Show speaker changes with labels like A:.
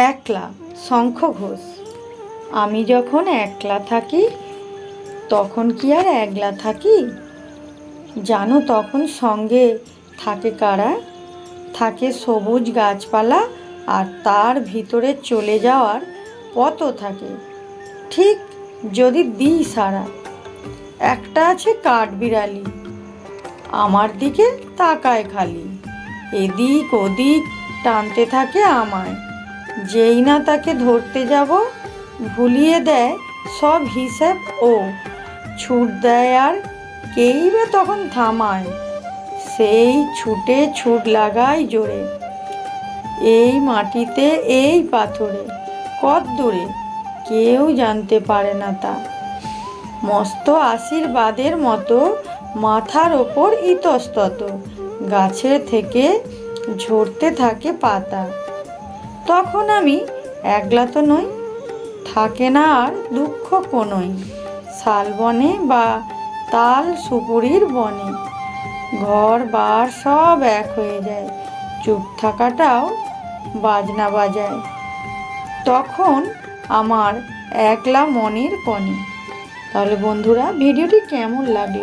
A: একলা শঙ্খ ঘোষ আমি যখন একলা থাকি, তখন কি আর একলা থাকি? জানো তখন সঙ্গে থাকে কারা? থাকে সবুজ গাছপালা আর তার ভিতরে চলে যাওয়ার পথও থাকে। ঠিক যদি দিই সারা। একটা আছে কাঠবিড়ালি, আমার দিকে তাকায় খালি। এদিক ওদিক টানতে থাকে আমায়। যেই না তাকে ধরতে যাব, ভুলিয়ে দেয় সব হিসেব ও। ছুট দেয় আর কেই বা তখন থামায়, সেই ছুটে ছুট লাগায় জোরে। এই মাটিতে, এই পাথরে, কত দূরে, কেউ জানতে পারে না তা। মস্ত আশীর্বাদের মতো মাথার ওপর ইতস্তত, গাছের থেকে ঝরতে থাকে পাতা। তখন আমি একলা তো নই, থাকে না আর দুঃখ কোনোই। শালবনে বা তাল সুপুরির বনে, ঘর বার সব এক হয়ে যায়, চুপ থাকাটাও বাজনা বাজায়। তখন আমার একলা মনের কনে। তাহলে বন্ধুরা, ভিডিওটি কেমন লাগল?